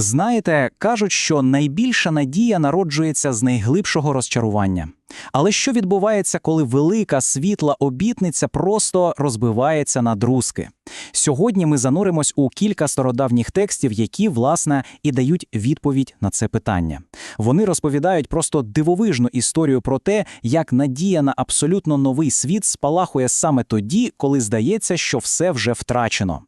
Знаєте, кажуть, що найбільша надія народжується з найглибшого розчарування. Але що відбувається, коли велика світла обітниця просто розбивається на друзки? Сьогодні ми зануримось у кілька стародавніх текстів, які, власне, і дають відповідь на це питання. Вони розповідають просто дивовижну історію про те, як надія на абсолютно новий світ спалахує саме тоді, коли здається, що все вже втрачено.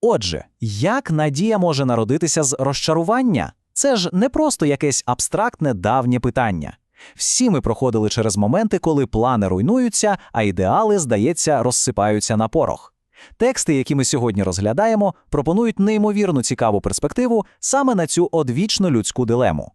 Отже, як надія може народитися з розчарування? Це ж не просто якесь абстрактне давнє питання. Всі ми проходили через моменти, коли плани руйнуються, а ідеали, здається, розсипаються на порох. Тексти, які ми сьогодні розглядаємо, пропонують неймовірно цікаву перспективу саме на цю одвічну людську дилему.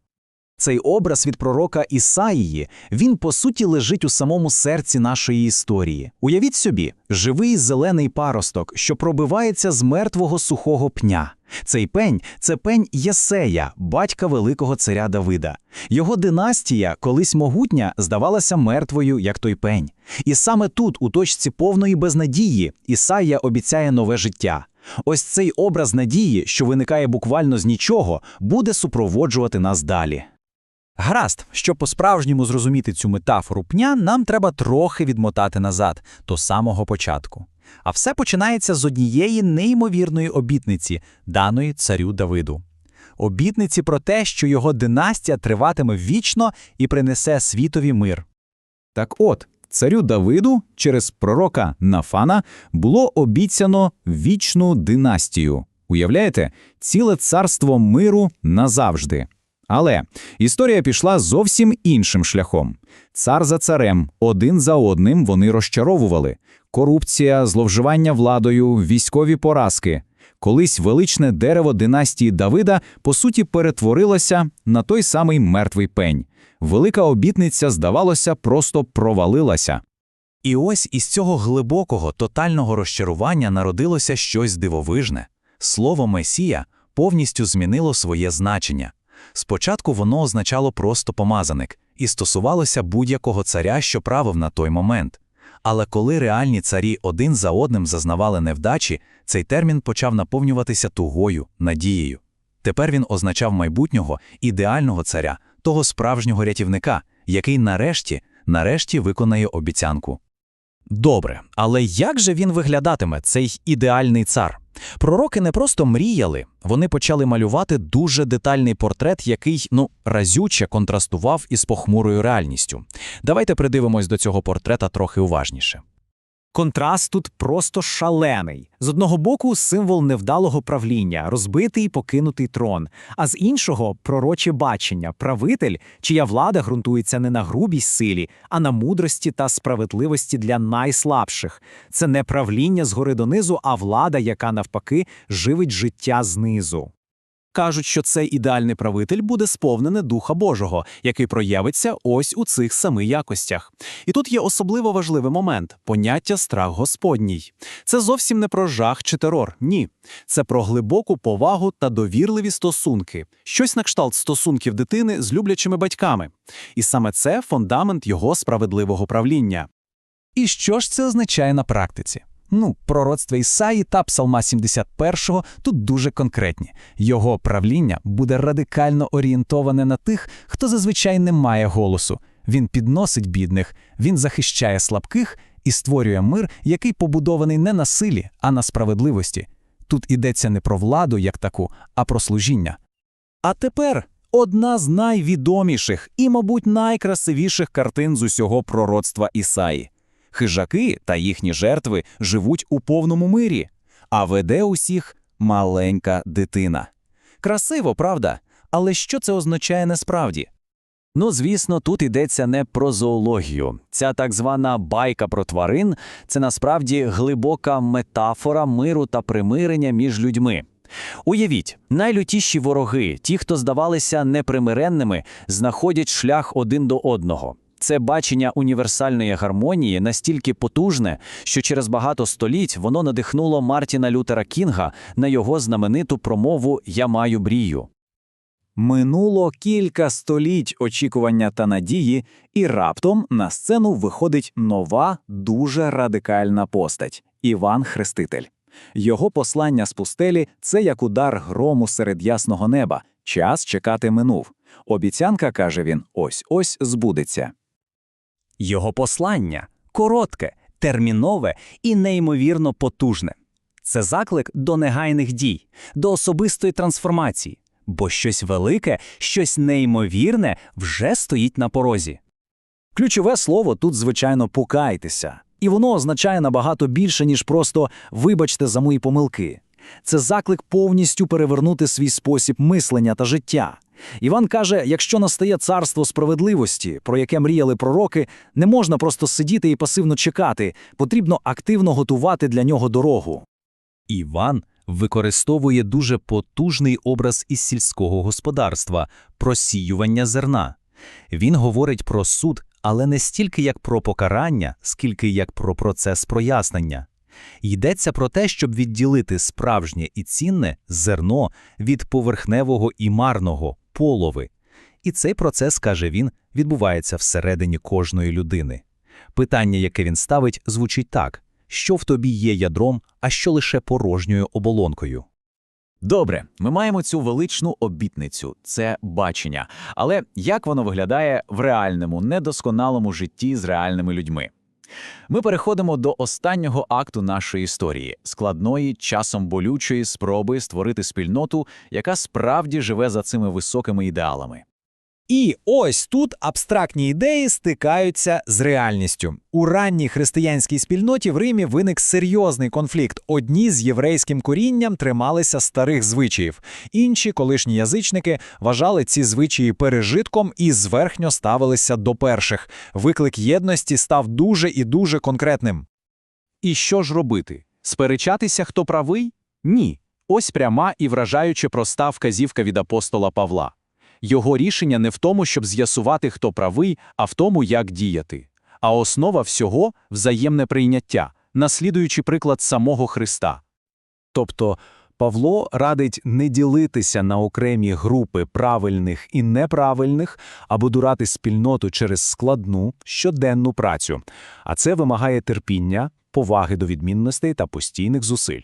Цей образ від пророка Ісаїї, він по суті лежить у самому серці нашої історії. Уявіть собі, живий зелений паросток, що пробивається з мертвого сухого пня. Цей пень це пень Єсея, батька великого царя Давида. Його династія, колись могутня, здавалася мертвою, як той пень. І саме тут, у точці повної безнадії, Ісаїя обіцяє нове життя. Ось цей образ надії, що виникає буквально з нічого, буде супроводжувати нас далі. Гаразд, щоб по-справжньому зрозуміти цю метафору пня, нам треба трохи відмотати назад, до самого початку. А все починається з однієї неймовірної обітниці, даної царю Давиду. Обітниці про те, що його династія триватиме вічно і принесе світові мир. Так от, царю Давиду через пророка Нафана було обіцяно вічну династію. Уявляєте, ціле царство миру назавжди. Але історія пішла зовсім іншим шляхом. Цар за царем, один за одним вони розчаровували. Корупція, зловживання владою, військові поразки. Колись величне дерево династії Давида по суті перетворилося на той самий мертвий пень. Велика обітниця, здавалося, просто провалилася. І ось із цього глибокого, тотального розчарування народилося щось дивовижне. Слово Месія повністю змінило своє значення. Спочатку воно означало просто помазаник і стосувалося будь-якого царя, що правив на той момент. Але коли реальні царі один за одним зазнавали невдачі, цей термін почав наповнюватися тугою, надією. Тепер він означав майбутнього ідеального царя, того справжнього рятівника, який нарешті, нарешті виконає обіцянку. Добре, але як же він виглядатиме, цей ідеальний цар? Пророки не просто мріяли, вони почали малювати дуже детальний портрет, який, ну, разюче контрастував із похмурою реальністю. Давайте придивимось до цього портрета трохи уважніше. Контраст тут просто шалений. З одного боку, символ невдалого правління, розбитий і покинутий трон, а з іншого пророче бачення, правитель, чия влада ґрунтується не на грубій силі, а на мудрості та справедливості для найслабших. Це не правління згори донизу, а влада, яка навпаки живить життя знизу. Кажуть, що цей ідеальний правитель буде сповнене Духа Божого, який проявиться ось у цих семи якостях. І тут є особливо важливий момент поняття страх Господній. Це зовсім не про жах чи терор. Ні. Це про глибоку повагу та довірливі стосунки, щось на кшталт стосунків дитини з люблячими батьками. І саме це фундамент його справедливого правління. І що ж це означає на практиці? Ну, пророцтва Ісаї та Псалма 71 тут дуже конкретні. Його правління буде радикально орієнтоване на тих, хто зазвичай не має голосу. Він підносить бідних, він захищає слабких і створює мир, який побудований не на силі, а на справедливості. Тут йдеться не про владу як таку, а про служіння. А тепер одна з найвідоміших і, мабуть, найкрасивіших картин з усього пророцтва Ісаї. Хижаки та їхні жертви живуть у повному мирі, а веде усіх маленька дитина. Красиво, правда? Але що це означає насправді? Ну, звісно, тут йдеться не про зоологію. Ця так звана байка про тварин це насправді глибока метафора миру та примирення між людьми. Уявіть, найлютіші вороги, ті, хто здавалися непримиренними, знаходять шлях один до одного. Це бачення універсальної гармонії настільки потужне, що через багато століть воно надихнуло Мартіна Лютера Кінга на його знамениту промову Я маю брію. Минуло кілька століть очікування та надії, і раптом на сцену виходить нова, дуже радикальна постать Іван Хреститель. Його послання з пустелі це як удар грому серед ясного неба. Час чекати минув. Обіцянка, каже він, ось-ось збудеться. Його послання коротке, термінове і неймовірно потужне. Це заклик до негайних дій, до особистої трансформації, бо щось велике, щось неймовірне вже стоїть на порозі. Ключове слово тут, звичайно, покайтеся. І воно означає набагато більше, ніж просто вибачте за мої помилки. Це заклик повністю перевернути свій спосіб мислення та життя. Іван каже: якщо настає царство справедливості, про яке мріяли пророки, не можна просто сидіти і пасивно чекати, потрібно активно готувати для нього дорогу. Іван використовує дуже потужний образ із сільського господарства просіювання зерна. Він говорить про суд, але не стільки як про покарання, скільки як про процес прояснення. Йдеться про те, щоб відділити справжнє і цінне зерно від поверхневого і марного полови. І цей процес, каже він, відбувається всередині кожної людини. Питання, яке він ставить, звучить так: що в тобі є ядром, а що лише порожньою оболонкою. Добре, ми маємо цю величну обітницю це бачення. Але як воно виглядає в реальному, недосконалому житті з реальними людьми? Ми переходимо до останнього акту нашої історії складної, часом болючої спроби створити спільноту, яка справді живе за цими високими ідеалами. І ось тут абстрактні ідеї стикаються з реальністю. У ранній християнській спільноті в Римі виник серйозний конфлікт. Одні з єврейським корінням трималися старих звичаїв, інші, колишні язичники, вважали ці звичаї пережитком і зверхньо ставилися до перших. Виклик єдності став дуже і дуже конкретним. І що ж робити? Сперечатися, хто правий? Ні. Ось пряма і вражаюче проста вказівка від апостола Павла. Його рішення не в тому, щоб з'ясувати, хто правий, а в тому, як діяти. А основа всього взаємне прийняття, наслідуючи приклад самого Христа. Тобто Павло радить не ділитися на окремі групи правильних і неправильних, а будувати спільноту через складну щоденну працю. А це вимагає терпіння, поваги до відмінностей та постійних зусиль.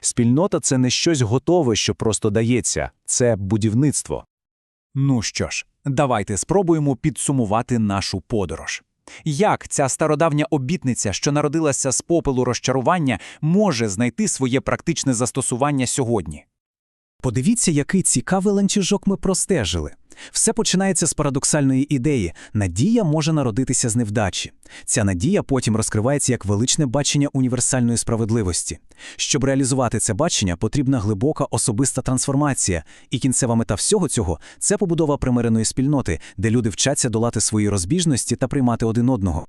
Спільнота це не щось готове, що просто дається, це будівництво. Ну що ж, давайте спробуємо підсумувати нашу подорож. Як ця стародавня обітниця, що народилася з попелу розчарування, може знайти своє практичне застосування сьогодні? Подивіться, який цікавий ланцюжок ми простежили. Все починається з парадоксальної ідеї – надія може народитися з невдачі. Ця надія потім розкривається як величне бачення універсальної справедливості. Щоб реалізувати це бачення, потрібна глибока особиста трансформація, і кінцева мета всього цього – це побудова примиреної спільноти, де люди вчаться долати свої розбіжності та приймати один одного.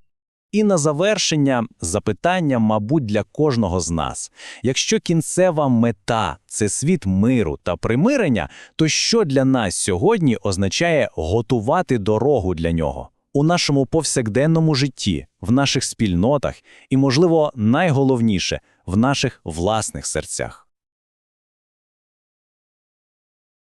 І на завершення запитання, мабуть, для кожного з нас. Якщо кінцева мета – це світ миру та примирення, то що для нас сьогодні означає готувати дорогу для нього? У нашому повсякденному житті, в наших спільнотах і, можливо, найголовніше – в наших власних серцях.